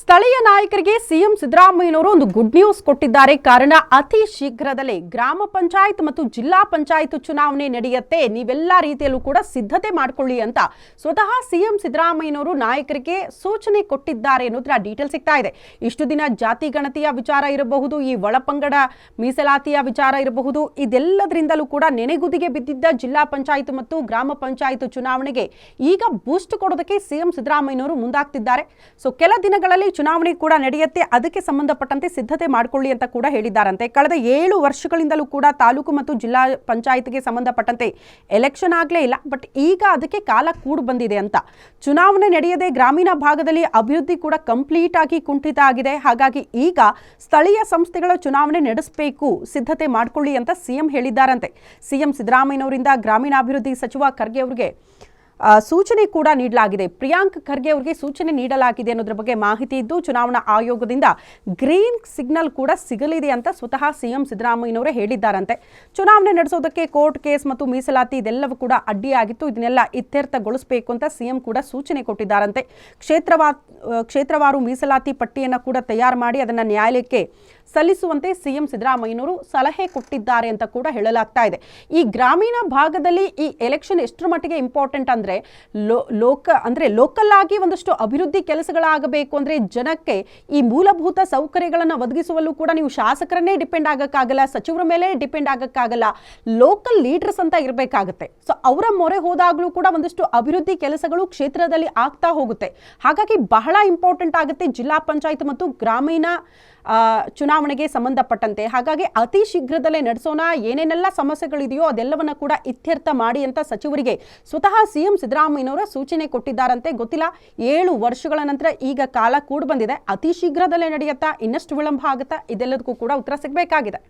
ಸ್ಥಳೀಯ ನಾಯಕರಿಗೆ ಸಿಎಂ ಸಿದ್ದರಾಮಯ್ಯನವರು ಒಂದು ಗುಡ್ ನ್ಯೂಸ್ ಕೊಟ್ಟಿದ್ದಾರೆ. ಕಾರಣ ಅತಿ ಶೀಘ್ರದಲ್ಲೇ ಗ್ರಾಮ ಪಂಚಾಯತ್ ಮತ್ತು ಜಿಲ್ಲಾ ಪಂಚಾಯತ್ ಚುನಾವಣೆ ನಡೆಯುತ್ತೆ. ನೀವೆಲ್ಲ ರೀತಿಯಲ್ಲೂ ಕೂಡ ಸಿದ್ಧತೆ ಮಾಡಿಕೊಳ್ಳಿ ಅಂತ ಸ್ವತಃ ಸಿಎಂ ಸಿದ್ದರಾಮಯ್ಯನವರು ನಾಯಕರಿಗೆ ಸೂಚನೆ ಕೊಟ್ಟಿದ್ದಾರೆ ಅನ್ನೋದ್ರ ಡೀಟೇಲ್ ಸಿಗ್ತಾ ಇದೆ. ಇಷ್ಟು ದಿನ ಜಾತಿ ಗಣತಿಯ ವಿಚಾರ ಇರಬಹುದು, ಈ ಒಳಪಂಗಡ ಮೀಸಲಾತಿಯ ವಿಚಾರ ಇರಬಹುದು, ಇದೆಲ್ಲದರಿಂದಲೂ ಕೂಡ ನೆನೆಗುದಿಗೆ ಬಿದ್ದಿದ್ದ ಜಿಲ್ಲಾ ಪಂಚಾಯತ್ ಮತ್ತು ಗ್ರಾಮ ಪಂಚಾಯತ್ ಚುನಾವಣೆಗೆ ಈಗ ಬೂಸ್ಟ್ ಕೊಡೋದಕ್ಕೆ ಸಿಎಂ ಸಿದ್ದರಾಮಯ್ಯನವರು ಮುಂದಾಗ್ತಿದ್ದಾರೆ. ಸೊ ಕೆಲ ದಿನಗಳಲ್ಲಿ ಚುನಾವಣೆ ಕೂಡ ನಡೆಯುತ್ತೆ, ಅದಕ್ಕೆ ಸಂಬಂಧಪಟ್ಟಂತೆ ಸಿದ್ಧತೆ ಮಾಡಿಕೊಳ್ಳಿ ಅಂತ ಕೂಡ ಹೇಳಿದ್ದಾರಂತೆ. ಕಳೆದ ಏಳು ವರ್ಷಗಳಿಂದಲೂ ಕೂಡ ತಾಲೂಕು ಮತ್ತು ಜಿಲ್ಲಾ ಪಂಚಾಯತ್ಗೆ ಸಂಬಂಧಪಟ್ಟಂತೆ ಎಲೆಕ್ಷನ್ ಆಗಲೇ ಇಲ್ಲ ಬಟ್ ಈಗ ಅದಕ್ಕೆ ಕಾಲ ಕೂಡು ಬಂದಿದೆ ಅಂತ. ಚುನಾವಣೆ ನಡೆಯದೆ ಗ್ರಾಮೀಣ ಭಾಗದಲ್ಲಿ ಅಭಿವೃದ್ಧಿ ಕೂಡ ಕಂಪ್ಲೀಟ್ ಆಗಿ ಕುಂಠಿತ ಆಗಿದೆ. ಹಾಗಾಗಿ ಈಗ ಸ್ಥಳೀಯ ಸಂಸ್ಥೆಗಳ ಚುನಾವಣೆ ನಡೆಸಬೇಕು, ಸಿದ್ಧತೆ ಮಾಡಿಕೊಳ್ಳಿ ಅಂತ ಸಿಎಂ ಹೇಳಿದ್ದಾರಂತೆ. ಸಿಎಂ ಸಿದ್ದರಾಮಯ್ಯನವರಿಂದ ಗ್ರಾಮೀಣಾಭಿವೃದ್ಧಿ ಸಚಿವ ಖರ್ಗೆ ಅವರಿಗೆ ಸೂಚನೆ ಕೂಡ ನೀಡಲಾಗಿದೆ. ಪ್ರಿಯಾಂಕ್ ಖರ್ಗೆ ಅವರಿಗೆ ಸೂಚನೆ ನೀಡಲಾಗಿದೆ ಅನ್ನೋದ್ರ ಬಗ್ಗೆ ಮಾಹಿತಿ ಇದ್ದು ಚುನಾವಣಾ ಆಯೋಗದಿಂದ ಗ್ರೀನ್ ಸಿಗ್ನಲ್ ಕೂಡ ಸಿಗಲಿದೆ ಅಂತ ಸ್ವತಃ ಸಿಎಂ ಸಿದ್ದರಾಮಯ್ಯನವರೇ ಹೇಳಿದ್ದಾರಂತೆ. ಚುನಾವಣೆ ನಡೆಸೋದಕ್ಕೆ ಕೋರ್ಟ್ ಕೇಸ್ ಮತ್ತು ಮೀಸಲಾತಿ ಇದೆಲ್ಲವೂ ಕೂಡ ಅಡ್ಡಿಯಾಗಿತ್ತು. ಇದನ್ನೆಲ್ಲ ಇತ್ಯರ್ಥಗೊಳಿಸಬೇಕು ಅಂತ ಸಿಎಂ ಕೂಡ ಸೂಚನೆ ಕೊಟ್ಟಿದ್ದಾರಂತೆ. ಕ್ಷೇತ್ರವಾ, ಕ್ಷೇತ್ರವಾರು ಮೀಸಲಾತಿ ಪಟ್ಟಿಯನ್ನು ಕೂಡ ತಯಾರು ಮಾಡಿ ಅದನ್ನು ನ್ಯಾಯಾಲಯಕ್ಕೆ ಸಲ್ಲಿಸುವಂತೆ ಸಿಎಂ ಸಿದ್ದರಾಮಯ್ಯನವರು ಸಲಹೆ ಕೊಟ್ಟಿದ್ದಾರೆ ಅಂತ ಕೂಡ ಹೇಳಲಾಗ್ತಾ ಇದೆ. ಈ ಗ್ರಾಮೀಣ ಭಾಗದಲ್ಲಿ ಈ ಎಲೆಕ್ಷನ್ ಎಷ್ಟರ ಮಟ್ಟಿಗೆ ಇಂಪಾರ್ಟೆಂಟ್ ಅಂದ್ರೆ ಲೋಕ ಅಂದ್ರೆ ಲೋಕಲ್ ಆಗಿ ಒಂದಷ್ಟು ಅಭಿವೃದ್ಧಿ ಕೆಲಸಗಳಾಗಬೇಕು ಅಂದ್ರೆ ಜನಕ್ಕೆ ಈ ಮೂಲಭೂತ ಸೌಕರ್ಯಗಳನ್ನು ಒದಗಿಸುವಲ್ಲೂ ಕೂಡ ನೀವು ಶಾಸಕರನ್ನೇ ಡಿಪೆಂಡ್ ಆಗೋಕ್ಕಾಗಲ್ಲ ಸಚಿವರ ಮೇಲೆ ಡಿಪೆಂಡ್ ಆಗೋಕ್ಕಾಗಲ್ಲ ಲೋಕಲ್ ಲೀಡರ್ಸ್ ಅಂತ ಇರಬೇಕಾಗುತ್ತೆ. ಸೊ ಅವರ ಮೊರೆ ಹೋದಾಗಲೂ ಕೂಡ ಒಂದಷ್ಟು ಅಭಿವೃದ್ಧಿ ಕೆಲಸಗಳು ಕ್ಷೇತ್ರದಲ್ಲಿ ಆಗ್ತಾ ಹೋಗುತ್ತೆ. ಹಾಗಾಗಿ ಬಹಳ ಇಂಪಾರ್ಟೆಂಟ್ ಆಗುತ್ತೆ ಜಿಲ್ಲಾ ಪಂಚಾಯತ್ ಮತ್ತು ಗ್ರಾಮೀಣ ಆ, ಚುನಾವಣೆಗೆ ಸಂಬಂಧಪಟ್ಟಂತೆ. ಹಾಗಾಗಿ ಅತಿ ಶೀಘ್ರದಲ್ಲೇ ನಡೆಸೋಣ, ಏನೇನೆಲ್ಲ ಸಮಸ್ಯೆಗಳಿದೆಯೋ ಅದೆಲ್ಲವನ್ನ ಕೂಡ ಇತ್ಯರ್ಥ ಮಾಡಿ ಅಂತ ಸಚಿವರಿಗೆ ಸ್ವತಃ ಸಿಎಂ ಸಿದ್ದರಾಮಯ್ಯನವರ ಸೂಚನೆ ಕೊಟ್ಟಿದ್ದಾರಂತೆ. ಗೊತ್ತಿಲ್ಲ, ಏಳು ವರ್ಷಗಳ ನಂತರ ಈಗ ಕಾಲ ಕೂಡ ಬಂದಿದೆ ಅತಿ ಶೀಘ್ರದಲ್ಲೇ ನಡೆಯುತ್ತಾ, ಇನ್ನಷ್ಟು ವಿಳಂಬ ಆಗುತ್ತಾ, ಇದೆಲ್ಲದಕ್ಕೂ ಕೂಡ ಉತ್ತರ ಸಿಗಬೇಕಾಗಿದೆ.